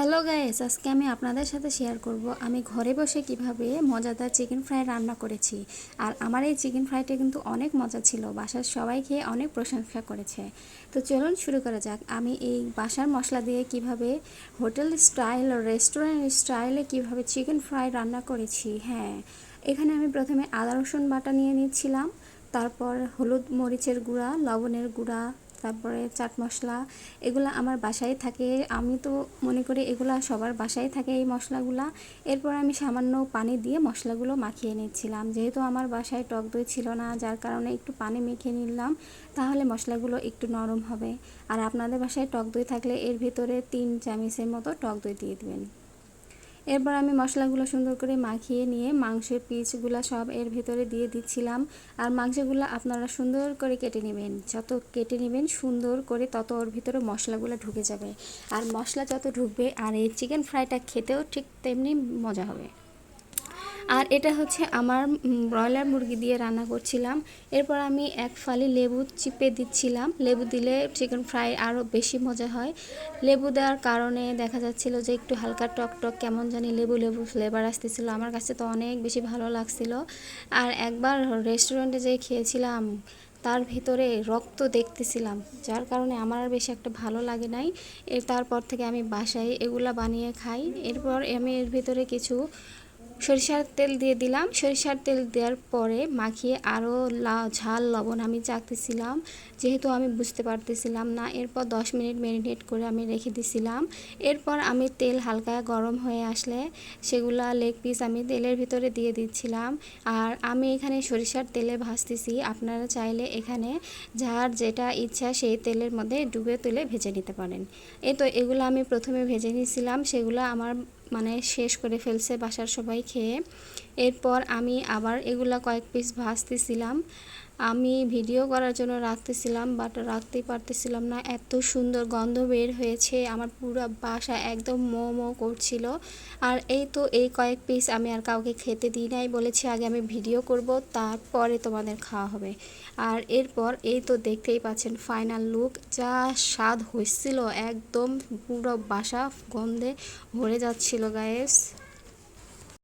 Hello guys আজকে আমি আপনাদের সাথে শেয়ার করব, আমি ঘরে বসে কীভাবে মজাদার চিকেন ফ্রাই রান্না করেছি। আর আমার এই চিকেন ফ্রাইটা কিন্তু অনেক মজা ছিল, বাসার সবাই খেয়ে অনেক প্রশংসা করেছে। তো চলুন শুরু করা যাক, আমি এই বাসার মশলা দিয়ে কীভাবে হোটেল স্টাইল রেস্টুরেন্ট স্টাইলে কীভাবে চিকেন ফ্রাই রান্না করেছি হ্যাঁ। এখানে আমি প্রথমে আদা রসুন বাটা নিয়ে নিচ্ছিলাম, তারপর হলুদ মরিচের গুঁড়া, লবণের গুঁড়া তারপরে চাট মশলা, এগুলো আমার বাসায় থাকে। আমি তো মনে করি এগুলো সবার বাসায় থাকে এই মশলাগুলো। এরপর আমি সামান্য পানি দিয়ে মশলাগুলো মাখিয়ে নিচ্ছিলাম। যেহেতু আমার বাসায় টক দই ছিল না, যার কারণে একটু পানি মেখে নিলাম, তাহলে মশলাগুলো একটু নরম হবে। আর আপনাদের বাসায় টক দই থাকলে এর ভিতরে তিন চামচের মতো টক দই দিয়ে দেবেন। এরপর আমি মশলাগুলো সুন্দর করে মাখিয়ে নিয়ে মাংসের পিসগুলো সব এর ভিতরে দিয়ে দিচ্ছিলাম। আর মাংসগুলো আপনারা সুন্দর করে কেটে নেবেন। যত কেটে নেবেন সুন্দর করে তত ওর ভিতরে মশলাগুলো ঢুকে যাবে। আর মশলা যত ঢুকবে আর এই চিকেন ফ্রাইটা খেতেও ঠিক তেমনি মজা হবে। আর এটা হচ্ছে আমার ব্রয়লার মুরগি দিয়ে রান্না করছিলাম। এরপর আমি এক ফালি লেবু চিপে দিচ্ছিলাম। লেবু দিলে চিকেন ফ্রাই আরও বেশি মজা হয়। লেবু দেওয়ার কারণে দেখা যাচ্ছিল যে একটু হালকা টক টক, কেমন জানি লেবু লেবু ফ্লেভার আসতেছিল। আমার কাছে তো অনেক বেশি ভালো লাগছিল। আর একবার রেস্টুরেন্টে যেয়ে খেয়েছিলাম, তার ভিতরে রক্ত দেখতেছিলাম, যার কারণে আমার আর বেশি একটা ভালো লাগে নাই। এর তারপর থেকে আমি বাসায় এগুলা বানিয়ে খাই। এরপর আমি এর ভিতরে কিছু সরিষার তেল দিয়ে দিলাম। সরিষার তেল দেওয়ার পরে মাখিয়ে আরও ঝাল, লবণ আমি চাকতেছিলাম যেহেতু আমি বুঝতে পারতেছিলাম না, এরপর দশ মিনিট ম্যারিনেট করে আমি রেখে দিছিলাম। এরপর আমি তেল হালকা গরম হয়ে আসলে সেগুলা লেগ পিস আমি তেলের ভিতরে দিয়ে দিচ্ছিলাম। আর আমি এখানে সরিষার তেলে ভাজতেছি। আপনারা চাইলে এখানে যার যেটা ইচ্ছা সেই তেলের মধ্যে ডুবে তুলে ভেজে নিতে পারেন। এই তো এগুলো আমি প্রথমে ভেজে নিয়েছিলাম সেগুলো আমার মানে শেষ করে ফেলছে বাসার সবাই খেয়ে। এরপর আমি আবার এগুলা কয়েক পিস ভাজতেছিলাম। আমি ভিডিও করার জন্য রাখতেছিলাম বাট রাখতেই পারতেছিলাম না। এত সুন্দর গন্ধ বের হয়েছে, আমার পুরো বাসা একদম মো মো করছিল। আর এই তো এই কয়েক পিস আমি আর কাউকে খেতে দিই নাই বলেছি, আগে আমি ভিডিও করব, তারপরে তোমাদের খাওয়া হবে। আর এরপর এই তো দেখতেই পাচ্ছেন ফাইনাল লুক যা স্বাদ হয়েছিল একদম পুরো বাসা গন্ধে ভরে যাচ্ছিল গায়েস